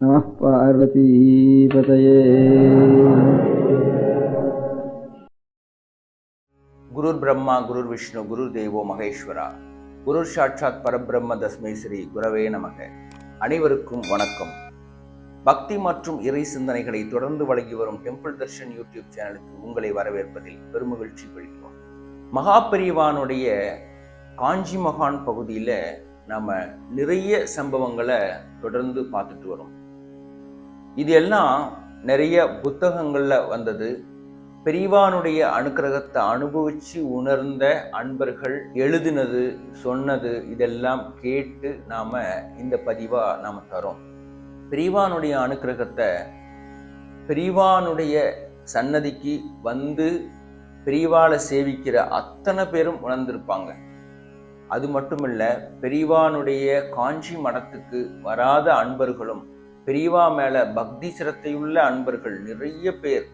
நம பார்வதீபதயே குருர் பிரம்மா குருர் விஷ்ணு குரு தேவோ மகேஸ்வரா குருர் சாட்சாத் பரபிரம்ம தஸ்மை ஸ்ரீ குரவே நமக அனைவருக்கும் வணக்கம். பக்தி மற்றும் இறை சிந்தனைகளை தொடர்ந்து வழங்கி வரும் டெம்பிள் தர்ஷன் யூடியூப் சேனலுக்கு உங்களை வரவேற்பதில் பெருமகிழ்ச்சி கொள்கிறோம். மகாபெரிவானுடைய காஞ்சி மகான் பகுதியில் நாம நிறைய சம்பவங்களை தொடர்ந்து பார்த்துட்டு வரோம். இது எல்லாம் நிறைய புத்தகங்களில் வந்தது. பெரியவானுடைய அனுக்கிரகத்தை அனுபவிச்சு உணர்ந்த அன்பர்கள் எழுதினது சொன்னது இதெல்லாம் கேட்டு நாம் இந்த பதிவாக நாம் தரோம். பெரியவானுடைய அனுக்கிரகத்தை பெரியவானுடைய சன்னதிக்கு வந்து பெரியவாளை சேவிக்கிற அத்தனை பேரும் உணர்ந்திருப்பாங்க. அது மட்டுமில்ல பெரியவானுடைய காஞ்சி மடத்துக்கு வராத அன்பர்களும் பெரியவா மேலே பக்தி சிரத்தையுள்ள அன்பர்கள் நிறைய பேர்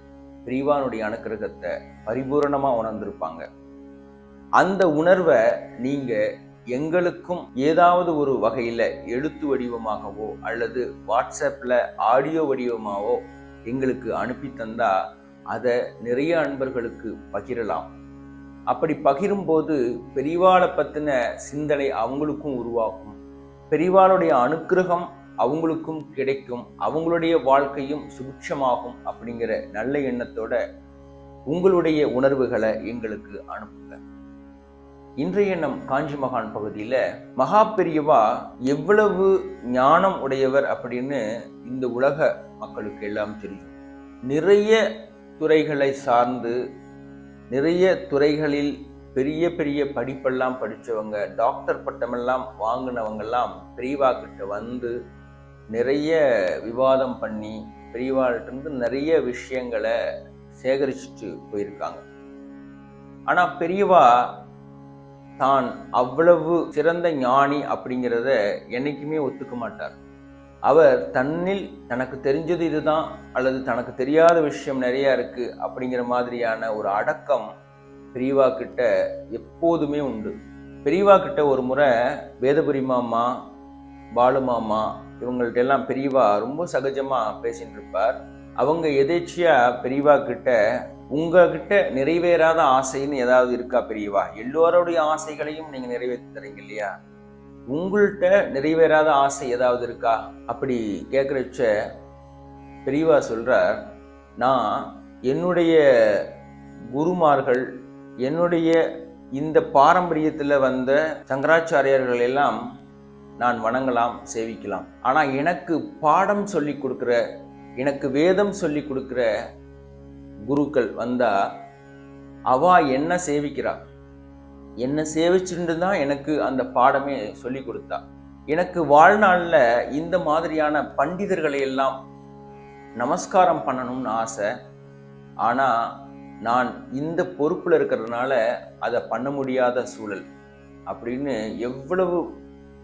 பெரியவானுடைய அனுக்கிரகத்தை பரிபூரணமாக உணர்ந்திருப்பாங்க. அந்த உணர்வை நீங்கள் எங்களுக்கும் ஏதாவது ஒரு வகையில் எழுத்து வடிவமாகவோ அல்லது வாட்ஸ்அப்பில் ஆடியோ வடிவமாகவோ எங்களுக்கு அனுப்பி தந்தா அதை நிறைய அன்பர்களுக்கு பகிரலாம். அப்படி பகிரும்போது பெரிவாளை பற்றின சிந்தனை அவங்களுக்கும் உருவாகும். பெரிவாளுடைய அனுக்கிரகம் அவங்களுக்கும் கிடைக்கும் அவங்களுடைய வாழ்க்கையும் சுபிட்சமாகும் அப்படிங்கிற நல்ல எண்ணத்தோட உங்களுடைய உணர்வுகளை எங்களுக்கு அனுப்புங்க. இன்றைய நம் காஞ்சி மகான் பகுதியில மகா பெரியவா எவ்வளவு ஞானம் உடையவர் அப்படின்னு இந்த உலக மக்களுக்கு எல்லாம் தெரியும். நிறைய துறைகளை சார்ந்து நிறைய துறைகளில் பெரிய பெரிய படிப்பெல்லாம் படித்தவங்க டாக்டர் பட்டமெல்லாம் வாங்கினவங்கெல்லாம் பெரியவா கிட்ட வந்து நிறைய விவாதம் பண்ணி பெரியவாள்கிட்ட நிறைய விஷயங்களை சேகரிச்சுட்டு போயிருக்காங்க. ஆனால் பெரியவா தான் அவ்வளவு சிறந்த ஞானி அப்படிங்கிறத என்றைக்குமே ஒத்துக்க மாட்டார். அவர் தன்னில் தனக்கு தெரிஞ்சது இதுதான் அல்லது தனக்கு தெரியாத விஷயம் நிறையா இருக்குது அப்படிங்கிற மாதிரியான ஒரு அடக்கம் பெரியவா கிட்ட எப்போதுமே உண்டு. பெரியவா கிட்ட ஒரு முறை வேதபுரி மாமா பாலு மாமா இவங்கள்ட்ட எல்லாம் பெரியவா ரொம்ப சகஜமாக பேசின்னு இருப்பார் அவங்க எதேச்சியா பெரியவா கிட்ட உங்ககிட்ட நிறைவேறாத ஆசைன்னு ஏதாவது இருக்கா பெரியவா எல்லோருடைய ஆசைகளையும் நீங்கள் நிறைவேற்றி தரீங்க இல்லையா? உங்கள்கிட்ட நிறைவேறாத ஆசை ஏதாவது இருக்கா? அப்படி கேட்குறச்ச பெரியவா சொல்கிறார் நான் என்னுடைய குருமார்கள் என்னுடைய இந்த பாரம்பரியத்தில் வந்த சங்கராச்சாரியர்கள் எல்லாம் நான் வணங்கலாம் சேவிக்கலாம். ஆனால் எனக்கு பாடம் சொல்லி கொடுக்குற எனக்கு வேதம் சொல்லி கொடுக்குற குருக்கள் வந்தால் அவா என்ன சேவிக்கிறா? என்ன சேவிச்சுட்டு தான் எனக்கு அந்த பாடமே சொல்லி கொடுத்தா. எனக்கு வாழ்நாளில் இந்த மாதிரியான பண்டிதர்களை எல்லாம் நமஸ்காரம் பண்ணணும்னு ஆசை. ஆனால் நான் இந்த பொறுப்பில் இருக்கிறதுனால அதை பண்ண முடியாத சூழல். அப்படின்னு எவ்வளவு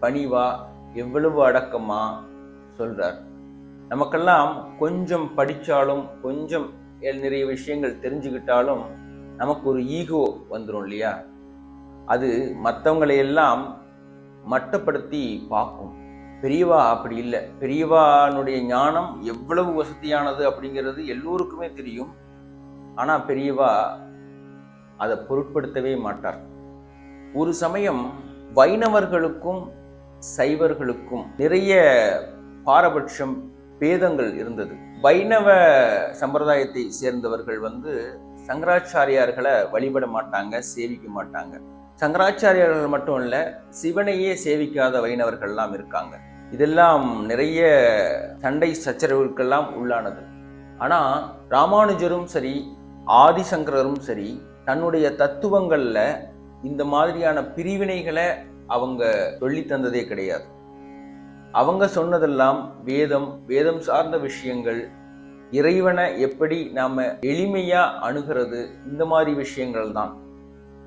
பணிவா எவ்வளவு அடக்கமா சொல்றார். நமக்கெல்லாம் கொஞ்சம் படித்தாலும் கொஞ்சம் நிறைய விஷயங்கள் தெரிஞ்சுக்கிட்டாலும் நமக்கு ஒரு ஈகோ வந்துடும் இல்லையா? அது மற்றவங்களை எல்லாம் மட்டப்படுத்தி பார்க்கும். பெரியவா அப்படி இல்லை. பெரியவானுடைய ஞானம் எவ்வளவு வசதியானது அப்படிங்கிறது எல்லோருக்குமே தெரியும். ஆனால் பெரியவா அதை பொருட்படுத்தவே மாட்டார். ஒரு சமயம் வைணவர்களுக்கும் சைவர்களுக்கும் நிறைய பாரபட்சம் பேதங்கள் இருந்தது. வைணவ சம்பிரதாயத்தை சேர்ந்தவர்கள் வந்து சங்கராச்சாரியார்களை வழிபட மாட்டாங்க சேவிக்க மாட்டாங்க. சங்கராச்சாரியார்கள் மட்டும் இல்லை சிவனையே சேவிக்காத வைணவர்கள்லாம் இருக்காங்க. இதெல்லாம் நிறைய சண்டை சச்சரவுகளுக்கெல்லாம் உள்ளானது. ஆனால் ராமானுஜரும் சரி ஆதிசங்கரரும் சரி தன்னுடைய தத்துவங்களில் இந்த மாதிரியான பிரிவினைகளை அவங்க சொல்லி தந்ததே கிடையாது. அவங்க சொன்னதெல்லாம் வேதம் வேதம் சார்ந்த விஷயங்கள் இறைவனை எப்படி நாம எளிமையா அணுகிறது இந்த மாதிரி விஷயங்கள் தான்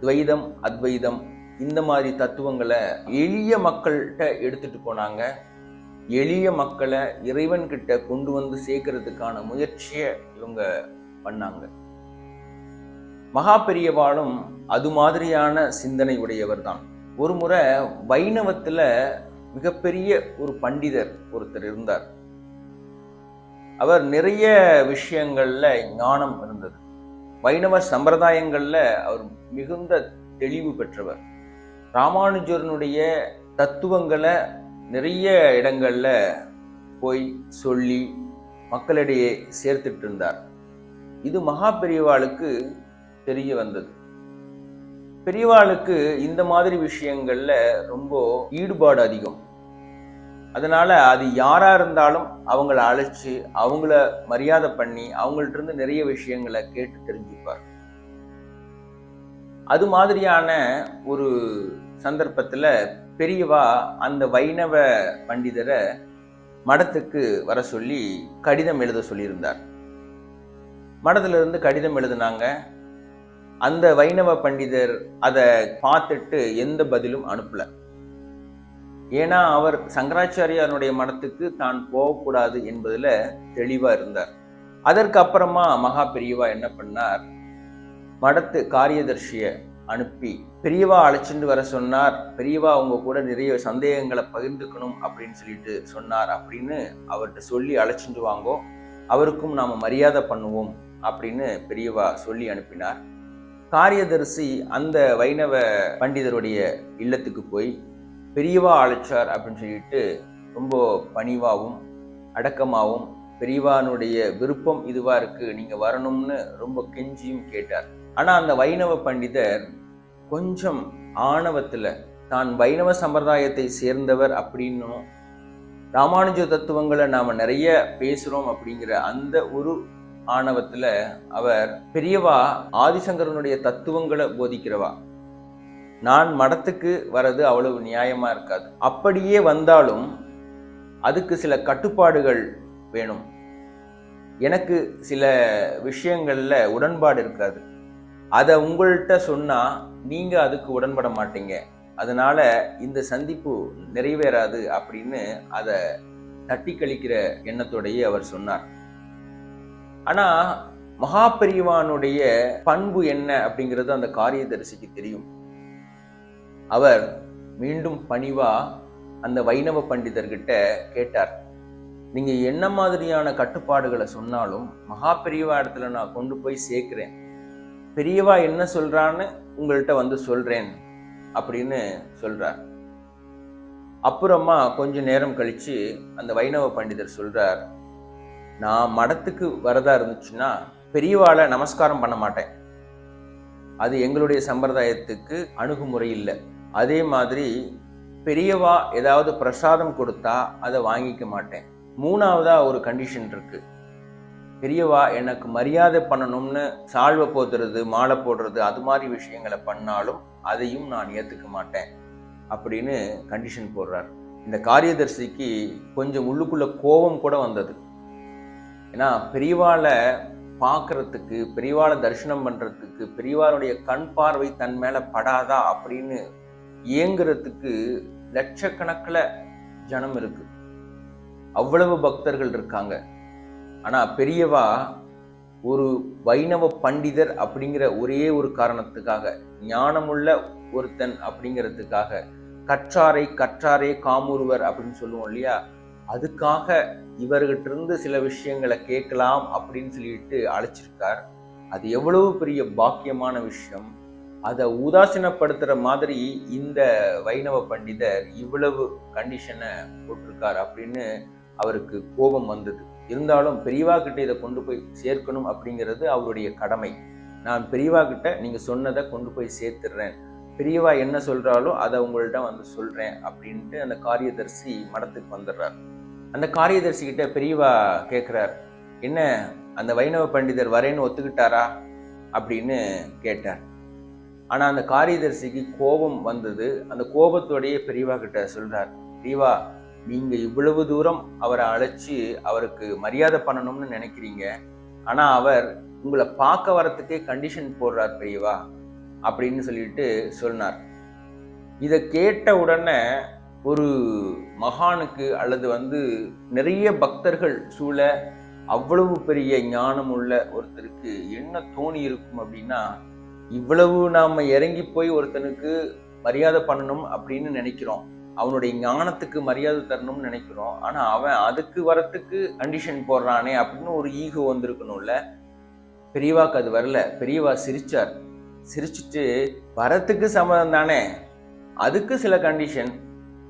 துவைதம் அத்வைதம் இந்த மாதிரி தத்துவங்களை எளிய மக்கள்கிட்ட எடுத்துட்டு போனாங்க. எளிய மக்களை இறைவன் கிட்ட கொண்டு வந்து சேர்க்கறதுக்கான முயற்சியை இவங்க பண்ணாங்க. மகா பெரியவாளும் அது மாதிரியான சிந்தனை உடையவர் தான் ஒரு முறை வைணவத்தில் மிகப்பெரிய ஒரு பண்டிதர் ஒருத்தர் இருந்தார். அவர் நிறைய விஷயங்களில் ஞானம் இருந்தது. வைணவ சம்பிரதாயங்களில் அவர் மிகுந்த தெளிவு பெற்றவர். ராமானுஜரனுடைய தத்துவங்களை நிறைய இடங்களில் போய் சொல்லி மக்களிடையே சேர்த்துட்டு இருந்தார். இது மகா பெரியவாளுக்கு தெரிய வந்தது. பெரியவாளுக்கு இந்த மாதிரி விஷயங்கள்ல ரொம்ப ஈடுபாடு அதிகம். அதனால அது யாரா இருந்தாலும் அவங்கள அழைச்சி அவங்கள மரியாதை பண்ணி அவங்கள்ட்ட இருந்து நிறைய விஷயங்களை கேட்டு தெரிஞ்சுப்பார். அது மாதிரியான ஒரு சந்தர்ப்பத்துல பெரியவா அந்த வைணவ பண்டிதரை மடத்துக்கு வர சொல்லி கடிதம் எழுத சொல்லியிருந்தார். மடத்துல இருந்து கடிதம் எழுதினாங்க. அந்த வைணவ பண்டிதர் அதை பார்த்துட்டு எந்த பதிலும் அனுப்பல. ஏன்னா அவர் சங்கராச்சாரியாருடைய மடத்துக்கு தான் போகக்கூடாது என்பதுல தெளிவா இருந்தார். அதற்கு அப்புறமா மகா பெரியவா என்ன பண்ணார்? மடத்து காரியதர்ஷிய அனுப்பி பெரியவா அழைச்சிட்டு வர சொன்னார். பெரியவா அவங்க கூட நிறைய சந்தேகங்களை பகிர்ந்துக்கணும் அப்படின்னு சொல்லிட்டு சொன்னார் அப்படின்னு அவர்கிட்ட சொல்லி அழைச்சிட்டு வாங்கோ அவருக்கும் நாம மரியாதை பண்ணுவோம் அப்படின்னு பெரியவா சொல்லி அனுப்பினார். காரியதரிசி அந்த வைணவ பண்டிதருடைய இல்லத்துக்கு போய் பெரியவா அழைச்சார் அப்படின்னு சொல்லிட்டு ரொம்ப பணிவாகவும் அடக்கமாகவும் பெரியவானுடைய விருப்பம் இதுவாக இருக்கு நீங்கள் வரணும்னு ரொம்ப கெஞ்சியும் கேட்டார். ஆனால் அந்த வைணவ பண்டிதர் கொஞ்சம் ஆணவத்துல தான் வைணவ சம்பிரதாயத்தை சேர்ந்தவர் அப்படின்னும் ராமானுஜ தத்துவங்களை நாம நிறைய பேசுகிறோம் அப்படிங்கிற அந்த ஒரு ஆணவத்துல அவர் பெரியவா ஆதிசங்கரனுடைய தத்துவங்களை போதிக்கிறவா? நான் மடத்துக்கு வர்றது அவ்வளவு நியாயமா இருக்காது. அப்படியே வந்தாலும் அதுக்கு சில கட்டுப்பாடுகள் வேணும். எனக்கு சில விஷயங்களில் உடன்பாடு இருக்காது. அதை உங்கள்கிட்ட சொன்னால் நீங்கள் அதுக்கு உடன்பட மாட்டீங்க. அதனால் இந்த சந்திப்பு நிறைவேறாது அப்படின்னு அதை தட்டி கழிக்கிற எண்ணத்தோடையே அவர் சொன்னார். ஆனா மகாபெரிவானுடைய பண்பு என்ன அப்படிங்கிறது அந்த காரியதரிசிக்கு தெரியும். அவர் மீண்டும் பணிவா அந்த வைணவ பண்டிதர்கிட்ட கேட்டார். நீங்க என்ன மாதிரியான கட்டுப்பாடுகளை சொன்னாலும் மகா பெரியவா இடத்துல நான் கொண்டு போய் சேர்க்கிறேன். பெரியவா என்ன சொல்றான்னு உங்கள்கிட்ட வந்து சொல்றேன் அப்படின்னு சொல்றார். அப்புறமா கொஞ்ச நேரம் கழிச்சு அந்த வைணவ பண்டிதர் சொல்றார் நான் மடத்துக்கு வரதா இருந்துச்சுன்னா பெரியவாளை நமஸ்காரம் பண்ண மாட்டேன். அது எங்களுடைய சம்பிரதாயத்துக்கு அணுகுமுறை இல்லை. அதே மாதிரி பெரியவா ஏதாவது பிரசாதம் கொடுத்தா அதை வாங்கிக்க மாட்டேன். மூணாவதா ஒரு கண்டிஷன் இருக்கு. பெரியவா எனக்கு மரியாதை பண்ணணும்னு சால்வை போத்துறது மாலை போடுறது அது மாதிரி விஷயங்களை பண்ணாலும் அதையும் நான் ஏற்றுக்க மாட்டேன் அப்படின்னு கண்டிஷன் போடுறார். இந்த காரியதர்சிக்கு கொஞ்சம் உள்ளுக்குள்ள கோபம் கூட வந்தது. ஏன்னா பெரியவாளை பார்க்கறதுக்கு பெரியவாளை தரிசனம் பண்ணுறதுக்கு பெரியவாளுடைய கண் பார்வை தன் மேலே படாதா அப்படின்னு இயங்குறதுக்கு லட்சக்கணக்கில் ஜனம் இருக்கு. அவ்வளவு பக்தர்கள் இருக்காங்க. ஆனால் பெரியவா ஒரு வைணவ பண்டிதர் அப்படிங்கிற ஒரே ஒரு காரணத்துக்காக ஞானமுள்ள ஒருத்தன் அப்படிங்கிறதுக்காக கற்றாரை கற்றாரே காமுறுவர் அப்படின்னு சொல்லுவோம் இல்லையா? அதுக்காக இவர்கிட்ட இருந்து சில விஷயங்களை கேட்கலாம் அப்படின்னு சொல்லிட்டு அழைச்சிருக்கார். அது எவ்வளவு பெரிய பாக்கியமான விஷயம். அதை உதாசீனப்படுத்துகிற மாதிரி இந்த வைணவ பண்டிதர் இவ்வளவு கண்டிஷனை போட்டிருக்கார் அப்படின்னு அவருக்கு கோபம் வந்தது. இருந்தாலும் பெரியவா கிட்ட இதை கொண்டு போய் சேர்க்கணும் அப்படிங்கிறது அவருடைய கடமை. நான் பெரியவா கிட்ட நீங்கள் சொன்னதை கொண்டு போய் சேர்த்துடுறேன் பெரியவா என்ன சொல்கிறாலோ அதை உங்கள்ட்ட வந்து சொல்கிறேன் அப்படின்ட்டு அந்த காரியதர்சி மடத்துக்கு வந்துடுறார். அந்த காரியதர்சி கிட்ட பெரியவா கேட்குறார் என்ன அந்த வைணவ பண்டிதர் வரேன்னு ஒத்துக்கிட்டாரா? அப்படின்னு கேட்டார். ஆனால் அந்த காரியதர்சிக்கு கோபம் வந்தது. அந்த கோபத்தோடைய பெரியவா கிட்ட சொல்கிறார் பெரியவா நீங்கள் இவ்வளவு தூரம் அவரை அழைச்சி அவருக்கு மரியாதை பண்ணணும்னு நினைக்கிறீங்க. ஆனால் அவர் உங்களை பார்க்க வரத்துக்கே கண்டிஷன் போடுறார் பெரியவா அப்படின்னு சொல்லிட்டு சொன்னார். இதை கேட்ட உடனே ஒரு மகானுக்கு அல்லது வந்து நிறைய பக்தர்கள் சூழ அவ்வளவு பெரிய ஞானம் உள்ள ஒருத்தருக்கு என்ன தோணி இருக்கும் அப்படின்னா இவ்வளவு நாம இறங்கி போய் ஒருத்தனுக்கு மரியாதை பண்ணணும் அப்படின்னு நினைக்கிறோம். அவனுடைய ஞானத்துக்கு மரியாதை தரணும்னு நினைக்கிறோம். ஆனால் அவன் அதுக்கு வரத்துக்கு கண்டிஷன் போடுறானே அப்படின்னு ஒரு ஈகோ வந்திருக்கணும்ல. பெரியவாக்கு அது வரல. பெரியவா சிரிச்சார். சிரிச்சுட்டு வரத்துக்கு சம்மதம் தானே? அதுக்கு சில கண்டிஷன்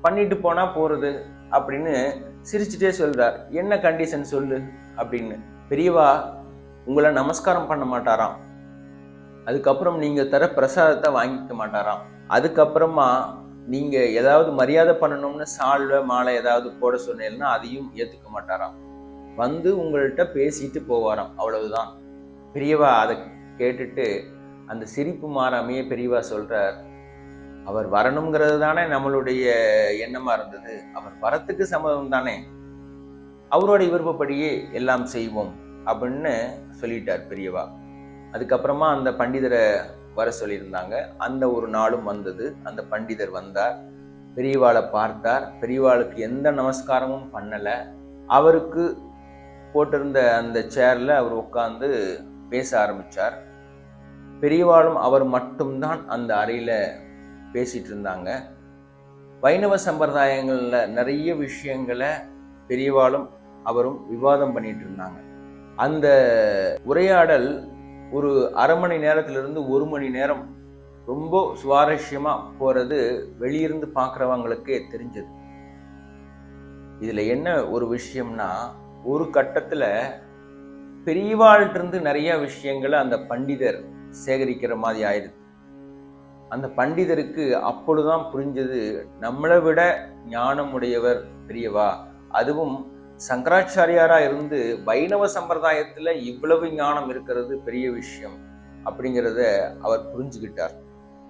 பண்ணிட்டு போனால் போகிறது அப்படின்னு சிரிச்சுட்டே சொல்கிறார் என்ன கண்டிஷன் சொல்லு? அப்படின்னு. பெரியவா உங்களை நமஸ்காரம் பண்ண மாட்டாராம். அதுக்கப்புறம் நீங்கள் தர பிரசாதத்தை வாங்கிக்க மாட்டாராம். அதுக்கப்புறமா நீங்கள் ஏதாவது மரியாதை பண்ணணும்னு சால்வை மாலை ஏதாவது போட சொன்னீங்கன்னா அதையும் ஏற்றுக்க மாட்டாராம். வந்து உங்கள்கிட்ட பேசிட்டு போவாராம். அவ்வளவுதான். பெரியவா அதை கேட்டுட்டு அந்த சிரிப்பு மாறாமையே பெரியவா சொல்கிறார் அவர் வரணுங்கிறது தானே நம்மளுடைய எண்ணமா இருந்தது. அவர் வரத்துக்கு சம்மதம் தானே? அவருடைய விருப்பப்படியே எல்லாம் செய்வோம் அப்படின்னு சொல்லிட்டார் பெரியவா. அதுக்கப்புறமா அந்த பண்டிதரை வர சொல்லியிருந்தாங்க. அந்த ஒரு நாளும் வந்தது. அந்த பண்டிதர் வந்தார். பெரியவாளை பார்த்தார். பெரியவாளுக்கு எந்த நமஸ்காரமும் பண்ணலை. அவருக்கு போட்டிருந்த அந்த சேரில் அவர் உட்காந்து பேச ஆரம்பிச்சார். பெரியவாளும் அவர் மட்டும்தான் அந்த அறையில் பேசிகிட்டு இருந்தாங்க வைணவ சம்பிரதாயங்களில் நிறைய விஷயங்களை பெரியவாளும் அவரும் விவாதம் பண்ணிட்டு இருந்தாங்க அந்த உரையாடல் ஒரு அரை மணி நேரத்திலிருந்து ஒரு மணி நேரம் ரொம்ப சுவாரஸ்யமா போறது வெளியிருந்து பார்க்குறவங்களுக்கே தெரிஞ்சது. இதில் என்ன ஒரு விஷயம்னா ஒரு கட்டத்தில் பெரியவாள்கிட்ட இருந்து நிறைய விஷயங்களை அந்த பண்டிதர் சேகரிக்கிற மாதிரி ஆயிடுது. அந்த பண்டிதருக்கு அப்பொழுதுதான் புரிஞ்சது நம்மளை விட ஞானமுடையவர் பெரியவா? அதுவும் சங்கராச்சாரியாரா இருந்து வைணவ சம்பிரதாயத்துல இவ்வளவு ஞானம் இருக்கிறது பெரிய விஷயம் அப்படிங்கிறத அவர் புரிஞ்சுக்கிட்டார்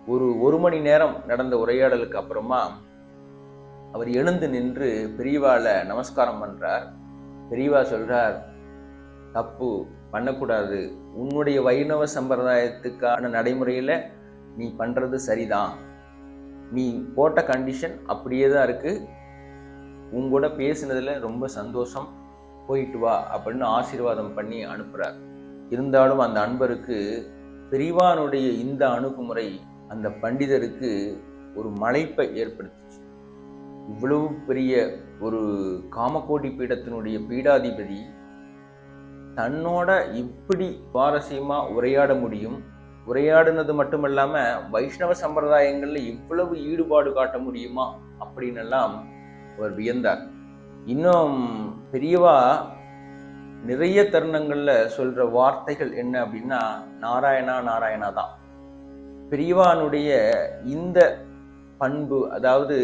ஒரு ஒரு மணி நேரம் நடந்த உரையாடலுக்கு அப்புறமா அவர் எழுந்து நின்று பெரியவால நமஸ்காரம் பண்றார். பெரியவா சொல்றார் தப்பு பண்ணக்கூடாது. உன்னுடைய வைணவ சம்பிரதாயத்துக்கான நடைமுறையில நீ பண்ணுறது சரிதான். நீ போட்ட கண்டிஷன் அப்படியே தான் இருக்குது உங்கூட பேசினதில் ரொம்ப சந்தோஷம். போயிட்டு வா அப்படின்னு ஆசீர்வாதம் பண்ணி அனுப்புகிறார் இருந்தாலும் அந்த அன்பருக்கு பிரிவானுடைய இந்த அணுகுமுறை அந்த பண்டிதருக்கு ஒரு மலைப்பை ஏற்படுத்துச்சு. இவ்வளவு பெரிய ஒரு காமக்கோடி பீடத்தினுடைய பீடாதிபதி தன்னோட இப்படி சுவாரஸ்யமாக உரையாட முடியும். உரையாடுனது இல்லாமல் வைஷ்ணவ சம்பிரதாயங்களில் இவ்வளவு ஈடுபாடு காட்ட முடியுமா அப்படின்னு எல்லாம் அவர் வியந்தார். இன்னும் பெரியவா நிறைய தருணங்களில் சொல்கிற வார்த்தைகள் என்ன அப்படின்னா நாராயணா நாராயணா தான். பெரியவானுடைய இந்த பண்பு அதாவது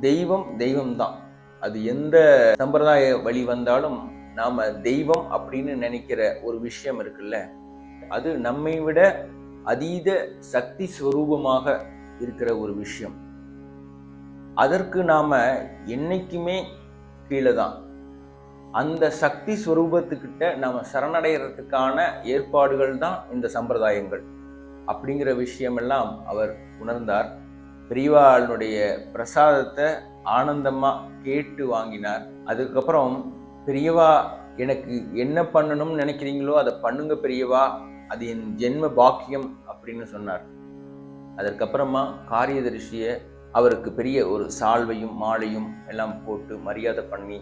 தெய்வம் தெய்வம் தான். அது எந்த சம்பிரதாய வழி வந்தாலும் நாம் தெய்வம் அப்படின்னு நினைக்கிற ஒரு விஷயம் இருக்குல்ல அது நம்மை விட அதீத சக்தி ஸ்வரூபமாக இருக்கிற ஒரு விஷயம். அதற்கு நாம் என்னைக்குமே கீழே தான். அந்த சக்தி ஸ்வரூபத்துக்கிட்ட நாம் சரணடைகிறதுக்கான ஏற்பாடுகள் தான் இந்த சம்பிரதாயங்கள். அப்படிங்கிற விஷயமெல்லாம் அவர் உணர்ந்தார். பெரியவாளுடைய பிரசாதத்தை ஆனந்தமாக கேட்டு வாங்கினார். அதுக்கப்புறம் பெரியவா எனக்கு என்ன பண்ணணும்னு நினைக்கிறீங்களோ அதை பண்ணுங்க பெரியவா. அது என் ஜென்ம பாக்கியம் அப்படின்னு சொன்னார். அதற்கப்புறமா காரியதரிசியை அவருக்கு பெரிய ஒரு சால்வையும் மாலையும் எல்லாம் போட்டு மரியாதை பண்ணி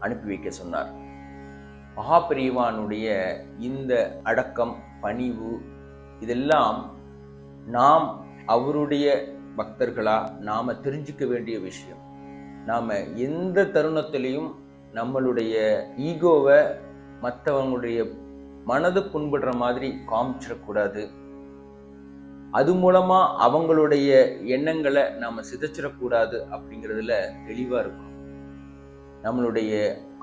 அனுப்பி வைக்க சொன்னார். மகாபிரிவானுடைய இந்த அடக்கம் பணிவு இதெல்லாம் நாம் அவருடைய பக்தர்களா நாம் தெரிஞ்சுக்க வேண்டிய விஷயம். நாம் எந்த தருணத்திலையும் நம்மளுடைய ஈகோவை மற்றவங்களுடைய மனது புண்படுற மாதிரி காமிச்சிடக்கூடாது. அது மூலமா அவங்களுடைய எண்ணங்களை நாம சிதைச்சிடக்கூடாது அப்படிங்கிறதுல தெளிவா இருக்கணும் நம்மளுடைய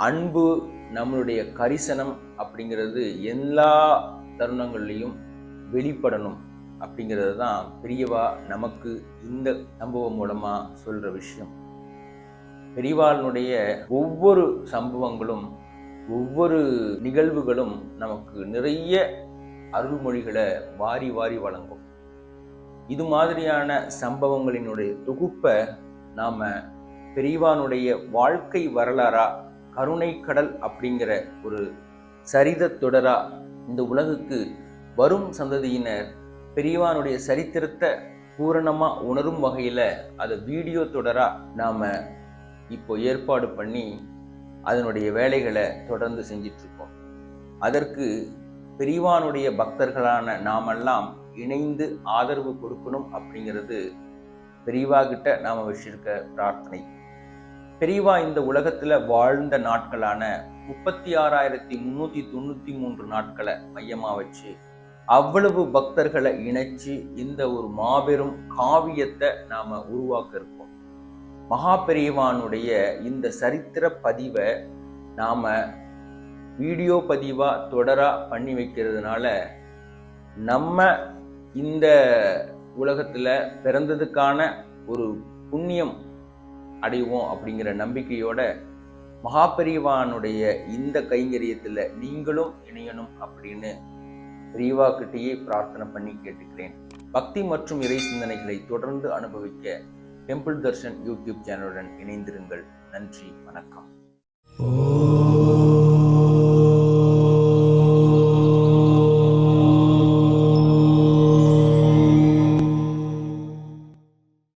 அன்பு நம்மளுடைய கரிசனம் அப்படிங்கிறது எல்லா தருணங்கள்லையும் வெளிப்படணும் அப்படிங்கிறது தான் பெரியவா நமக்கு இந்த சம்பவம் மூலமா சொல்ற விஷயம். பெரியவாளுடைய ஒவ்வொரு சம்பவங்களும் ஒவ்வொரு நிகழ்வுகளும் நமக்கு நிறைய அருள்மொழிகளை வாரி வாரி வழங்கும். இது மாதிரியான சம்பவங்களினுடைய தொகுப்பை நாம் பெரியவானுடைய வாழ்க்கை வரலாறா கருணை கடல் அப்படிங்கிற ஒரு சரித தொடரா இந்த உலகுக்கு வரும் சந்ததியினர் பெரியவானுடைய சரித்திரத்தை பூரணமாக உணரும் வகையில் அதை வீடியோ தொடராக நாம் இப்போ ஏற்பாடு பண்ணி அதனுடைய வேலைகளை தொடர்ந்து செஞ்சிட்ருக்கோம். அதற்கு பெரியவானுடைய பக்தர்களான நாமெல்லாம் இணைந்து ஆதரவு கொடுக்கணும் அப்படிங்கிறது பெரியவா கிட்ட நாம வச்சிருக்க பிரார்த்தனை. பெரியவா இந்த உலகத்துல வாழ்ந்த நாட்களான முப்பத்தி ஆறாயிரத்தி முந்நூற்றி தொண்ணூத்தி மூன்று நாட்களை மையமா வச்சு அவ்வளவு பக்தர்களை இணைச்சு இந்த ஒரு மாபெரும் காவியத்தை நாம உருவாக்க இருக்கோம் மகாபெரியவானுடைய இந்த சரித்திர பதிவை நாம் வீடியோ பதிவாக தொடராக பண்ணி வைக்கிறதுனால நம்ம இந்த உலகத்தில் பிறந்ததுக்கான ஒரு புண்ணியம் அடைவோம் அப்படிங்கிற நம்பிக்கையோட மகாபெரிவானுடைய இந்த கைங்கரியத்தில் நீங்களும் இணையணும் அப்படின்னு பெரியவா கிட்டேயே பிரார்த்தனை பண்ணி கேட்டுக்கிறேன். பக்தி மற்றும் இறை சிந்தனைகளை தொடர்ந்து அனுபவிக்க டெம்பிள் தர்ஷன் யூடியூப் சேனலுடன் இணைந்திருங்கள். நன்றி வணக்கம். ஓ